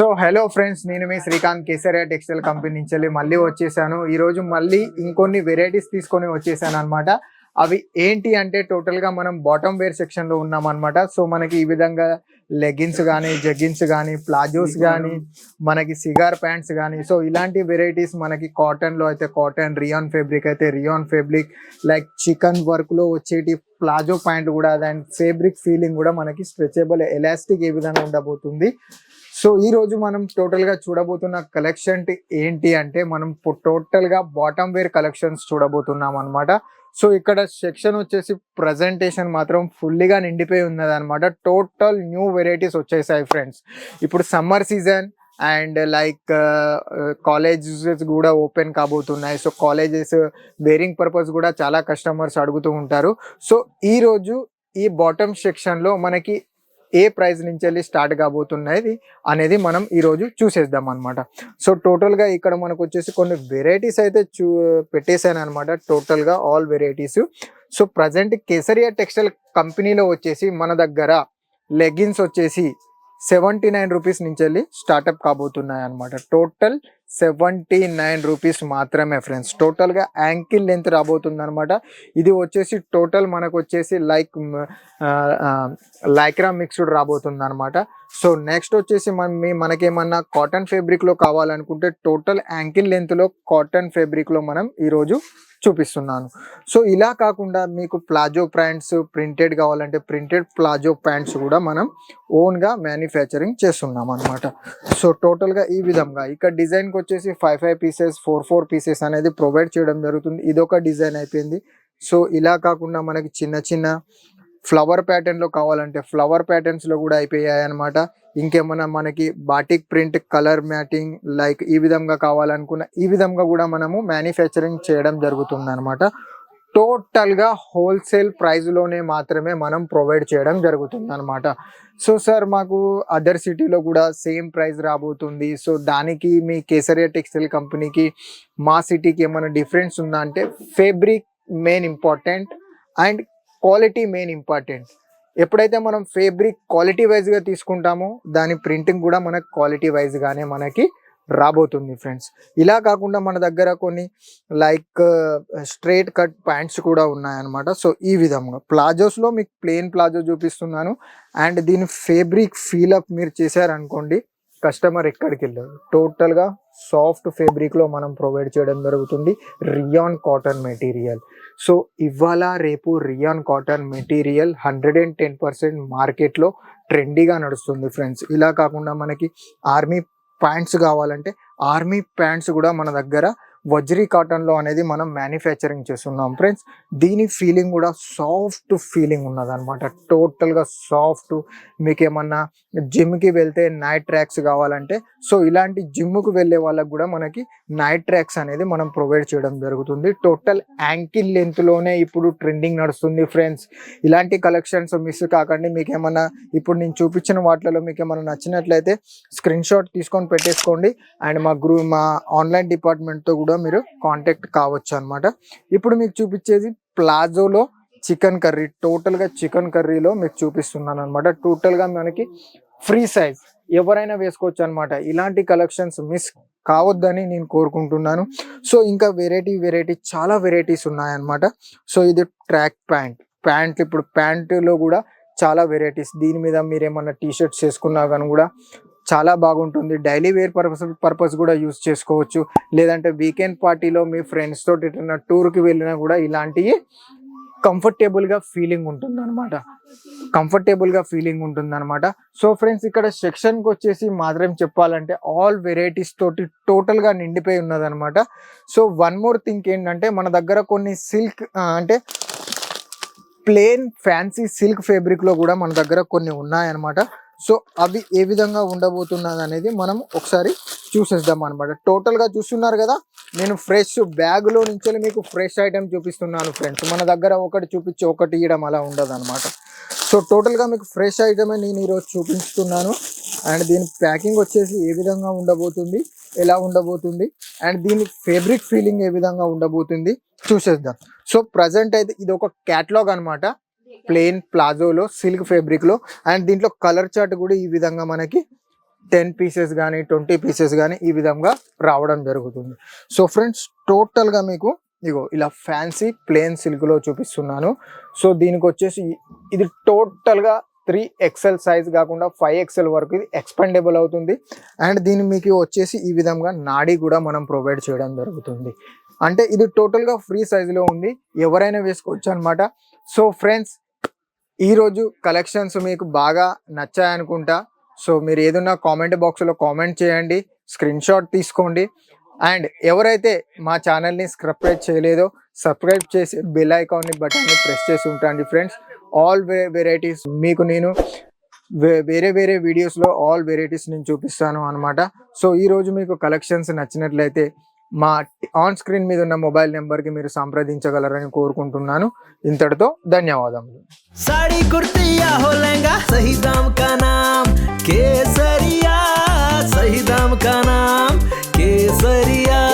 So hello friends నేను మీ Srikanth Kesariya textile company నుంచి వెళ్ళి మళ్ళీ వచ్చేసాను. ఈ రోజు మళ్ళీ ఇంకొన్ని వెరైటీస్ తీసుకొని వచ్చేసాను అనమాట అవి ఏంటి అంటే టోటల్గా మనం బాటమ్ వేర్ సెక్షన్లో ఉన్నాం అనమాట సో మనకి ఈ విధంగా లెగిన్స్ కానీ జగ్గిన్స్ కానీ ప్లాజోస్ కానీ మనకి సిగార్ ప్యాంట్స్ కానీ సో ఇలాంటి వెరైటీస్ మనకి కాటన్లో అయితే కాటన్ రియాన్ ఫేబ్రిక్ అయితే రియాన్ ఫేబ్రిక్ లైక్ చికెన్ వర్క్లో వచ్చేటి ప్లాజో ప్యాంట్ కూడా దాని ఫేబ్రిక్ ఫీలింగ్ కూడా మనకి స్ట్రెచబుల్ ఎలాస్టిక్ ఏ విధంగా ఉండబోతుంది. సో ఈ రోజు మనం టోటల్గా చూడబోతున్న కలెక్షన్ ఏంటి అంటే మనం టోటల్గా బాటమ్ వేర్ కలెక్షన్స్ చూడబోతున్నాం అనమాట సో ఇక్కడ సెక్షన్ వచ్చేసి ప్రజెంటేషన్ మాత్రం ఫుల్లీగా నిండిపోయి ఉన్నది అనమాట టోటల్ న్యూ వెరైటీస్ వచ్చేసాయి ఫ్రెండ్స్ ఇప్పుడు summer season and like colleges కూడా ఓపెన్ కాబోతున్నాయి. సో కాలేజెస్ వేరింగ్ పర్పస్ కూడా చాలా కస్టమర్స్ అడుగుతూ ఉంటారు. సో ఈ రోజు ఈ బాటమ్ సెక్షన్లో మనకి ఏ ప్రైస్ నుంచి వెళ్ళి స్టార్ట్ కాబోతున్నది అనేది మనం ఈరోజు చూసేద్దాం అనమాట సో టోటల్గా ఇక్కడ మనకు వచ్చేసి కొన్ని వెరైటీస్ అయితే చూ పెట్టేశాను అనమాట టోటల్గా all varieties so present Kesariya textile కంపెనీలో వచ్చేసి మన దగ్గర లెగిన్స్ వచ్చేసి సెవెంటీ నైన్ రూపీస్ నుంచి వెళ్ళి స్టార్టప్ కాబోతున్నాయి అనమాట టోటల్ సెవెంటీ నైన్ రూపీస్ మాత్రమే ఫ్రెండ్స్. టోటల్గా యాంకిల్ లెంత్ రాబోతుంది అనమాట ఇది వచ్చేసి టోటల్ మనకు వచ్చేసి లైక్ లైక్రా మిక్స్డ్ రాబోతుంది అనమాట సో నెక్స్ట్ వచ్చేసి మన మీ మనకేమన్నా కాటన్ ఫేబ్రిక్లో కావాలనుకుంటే టోటల్ యాంకిల్ లెంత్లో కాటన్ ఫేబ్రిక్లో మనం ఈరోజు చూపిస్తున్నాను. సో ఇలా కాకుండా మీకు ప్లాజో ప్యాంట్స్ ప్రింటెడ్ కావాలంటే ప్రింటెడ్ ప్లాజో ప్యాంట్స్ కూడా మనం ఓన్గా మ్యానుఫ్యాక్చరింగ్ చేస్తున్నాం అనమాట సో టోటల్గా ఈ విధంగా. ఇక్కడ డిజైన్కి వచ్చేసి five five pieces four four pieces అనేది ప్రొవైడ్ చేయడం జరుగుతుంది. ఇదొక డిజైన్ అయిపోయింది. సో ఇలా కాకుండా మనకి చిన్న చిన్న ఫ్లవర్ ప్యాటర్న్లో కావాలంటే ఫ్లవర్ ప్యాటర్న్స్లో కూడా అయిపోయాయి అనమాట ఇంకేమైనా మనకి batik print colour matching like ఈ విధంగా కావాలనుకున్న ఈ విధంగా కూడా మనము మ్యానుఫ్యాక్చరింగ్ చేయడం జరుగుతుంది అనమాట టోటల్గా హోల్సేల్ ప్రైస్లోనే మాత్రమే మనం ప్రొవైడ్ చేయడం జరుగుతుంది అనమాట సో సార్ మాకు అదర్ సిటీలో కూడా సేమ్ ప్రైస్ రాబోతుంది. సో దానికి మీ కేసరియా టెక్స్టైల్ కంపెనీకి మా సిటీకి ఏమైనా డిఫరెన్స్ ఉందా అంటే fabric main important and quality main important. ఎప్పుడైతే మనం ఫేబ్రిక్ క్వాలిటీ వైజ్గా తీసుకుంటామో దాని ప్రింటింగ్ కూడా మనకు క్వాలిటీ వైజ్గానే మనకి రాబోతుంది ఫ్రెండ్స్ ఇలా కాకుండా మన దగ్గర కొన్ని లైక్ స్ట్రైట్ కట్ ప్యాంట్స్ కూడా ఉన్నాయన్నమాట. సో ఈ విధంగా. ప్లాజోస్లో మీకు ప్లెయిన్ ప్లాజో చూపిస్తున్నాను. అండ్ దీని ఫేబ్రిక్ ఫీలప్ మీరు చేశారనుకోండి కస్టమర్ ఎక్కడికి వెళ్ళదు టోటల్గా సాఫ్ట్ ఫేబ్రిక్లో మనం ప్రొవైడ్ చేయడం జరుగుతుంది. రియాన్ కాటన్ మెటీరియల్ సో ఇవాళ రేపు rayon cotton material hundred and ten percent మార్కెట్లో ట్రెండీగా నడుస్తుంది ఫ్రెండ్స్ ఇలా కాకుండా మనకి ఆర్మీ ప్యాంట్స్ కావాలంటే ఆర్మీ ప్యాంట్స్ కూడా మన దగ్గర వజ్రీ కాటన్లో అనేది మనం మ్యానుఫ్యాక్చరింగ్ చేస్తున్నాం. ఫ్రెండ్స్ దీని ఫీలింగ్ కూడా సాఫ్ట్ ఫీలింగ్ ఉన్నది అనమాట టోటల్గా సాఫ్ట్ మీకు ఏమన్నా జిమ్కి వెళ్తే నైట్ ట్రాక్స్ కావాలంటే సో ఇలాంటి జిమ్కు వెళ్ళే వాళ్ళకి కూడా మనకి నైట్ ట్రాక్స్ అనేది మనం ప్రొవైడ్ చేయడం జరుగుతుంది. టోటల్ యాంకిల్ లెంత్లోనే ఇప్పుడు ట్రెండింగ్ నడుస్తుంది ఫ్రెండ్స్ ఇలాంటి కలెక్షన్స్ మిస్ కాకండి. మీకు ఏమన్నా ఇప్పుడు నేను చూపించిన వాటిలో మీకు ఏమన్నా నచ్చినట్లయితే స్క్రీన్ షాట్ తీసుకొని పెట్టేసుకోండి. అండ్ మా గ్రూ మా ఆన్లైన్ డిపార్ట్మెంట్తో కూడా మీరు కాంటాక్ట్ కావచ్చు అనమాట ఇప్పుడు మీకు చూపించేది ప్లాజోలో చికెన్ కర్రీ టోటల్గా చికెన్ కర్రీలో మీకు చూపిస్తున్నాను అనమాట టోటల్గా మనకి ఫ్రీ సైజ్ ఎవరైనా వేసుకోవచ్చు అనమాట ఇలాంటి కలెక్షన్స్ మిస్ కావద్దని నేను కోరుకుంటున్నాను. సో ఇంకా వెరైటీ వెరైటీ చాలా వెరైటీస్ ఉన్నాయన్నమాట సో ఇది ట్రాక్ ప్యాంట్ ప్యాంట్ ఇప్పుడు ప్యాంటులో కూడా చాలా వెరైటీస్ దీని మీద మీరు ఏమన్నా టీ షర్ట్స్ వేసుకున్నా కానీ కూడా చాలా బాగుంటుంది. డైలీ వేర్ పర్పస్ పర్పస్ కూడా యూస్ చేసుకోవచ్చు. లేదంటే వీకెండ్ పార్టీలో మీ ఫ్రెండ్స్ తోటి ఎటైనా టూర్కి వెళ్ళినా కూడా ఇలాంటివి కంఫర్టబుల్గా ఫీలింగ్ ఉంటుంది అనమాట కంఫర్టబుల్గా ఫీలింగ్ ఉంటుంది అనమాట సో ఫ్రెండ్స్ ఇక్కడ సెక్షన్కి వచ్చేసి మాత్రం చెప్పాలంటే ఆల్ వెరైటీస్ తోటి టోటల్గా నిండిపోయి ఉన్నదనమాట సో వన్ మోర్ థింగ్ ఏంటంటే మన దగ్గర కొన్ని సిల్క్ అంటే ప్లేన్ ఫ్యాన్సీ సిల్క్ ఫ్యాబ్రిక్లో కూడా మన దగ్గర కొన్ని ఉన్నాయన్నమాట. సో అవి ఏ విధంగా ఉండబోతున్నది అనేది మనం ఒకసారి చూసేద్దాం అనమాట టోటల్గా చూస్తున్నారు కదా నేను ఫ్రెష్ బ్యాగ్లో నుంచి మీకు ఫ్రెష్ ఐటమ్ చూపిస్తున్నాను ఫ్రెండ్స్ మన దగ్గర ఒకటి చూపించి ఒకటి ఇవ్వడం అలా ఉండదు అనమాట సో టోటల్గా మీకు ఫ్రెష్ ఐటమే నేను ఈరోజు చూపిస్తున్నాను. అండ్ దీని ప్యాకింగ్ వచ్చేసి ఏ విధంగా ఉండబోతుంది ఎలా ఉండబోతుంది అండ్ దీని ఫేబ్రిక్ ఫీలింగ్ ఏ విధంగా ఉండబోతుంది చూసేద్దాం. సో ప్రజెంట్ అయితే ఇది ఒక క్యాట్లాగ్ అనమాట ప్లెయిన్ ప్లాజోలో సిల్క్ ఫ్యాబ్రిక్లో. అండ్ దీంట్లో కలర్ చార్ట్ కూడా ఈ విధంగా మనకి టెన్ పీసెస్ కానీ ట్వంటీ పీసెస్ కానీ ఈ విధంగా రావడం జరుగుతుంది. సో ఫ్రెండ్స్ టోటల్గా మీకు ఇగో ఇలా ఫ్యాన్సీ ప్లేన్ సిల్క్లో చూపిస్తున్నాను. సో దీనికి వచ్చేసి ఇది టోటల్గా త్రీ ఎక్సెల్ సైజ్ కాకుండా ఫైవ్ ఎక్సెల్ వరకు ఇది ఎక్స్పెండబుల్ అవుతుంది. అండ్ దీని మీకు వచ్చేసి ఈ విధంగా నాడీ కూడా మనం ప్రొవైడ్ చేయడం జరుగుతుంది. అంటే ఇది టోటల్గా ఫ్రీ సైజులో ఉంది. ఎవరైనా వేసుకోవచ్చు అనమాట సో ఫ్రెండ్స్ ఈరోజు కలెక్షన్స్ మీకు బాగా నచ్చాయనుకుంటా సో మీరు ఏదన్నా కామెంట్ బాక్స్లో కామెంట్ చేయండి స్క్రీన్ షాట్ తీసుకోండి. అండ్ ఎవరైతే మా ఛానల్ని సబ్స్క్రైబ్ చేయలేదో సబ్స్క్రైబ్ చేసి బెల్ ఐకాన్ని బటన్ని ప్రెస్ చేసి ఉంటాండి ఫ్రెండ్స్ ఆల్ వెరైటీస్ మీకు నేను వే- వేరే వేరే వీడియోస్లో ఆల్ వెరైటీస్ నేను చూపిస్తాను అనమాట సో ఈరోజు మీకు కలెక్షన్స్ నచ్చినట్లయితే మా ఆన్ స్క్రీన్ మీద ఉన్న మొబైల్ నెంబర్కి మీరు సంప్రదించగలరని కోరుకుంటున్నాను. ఇంతటితో ధన్యవాదములు. సాడీ కుర్తియా హో లెంగా సహీ దామ్ కా నామ్ కేసరియా సహీ దామ్ కా నామ్ కేసరియా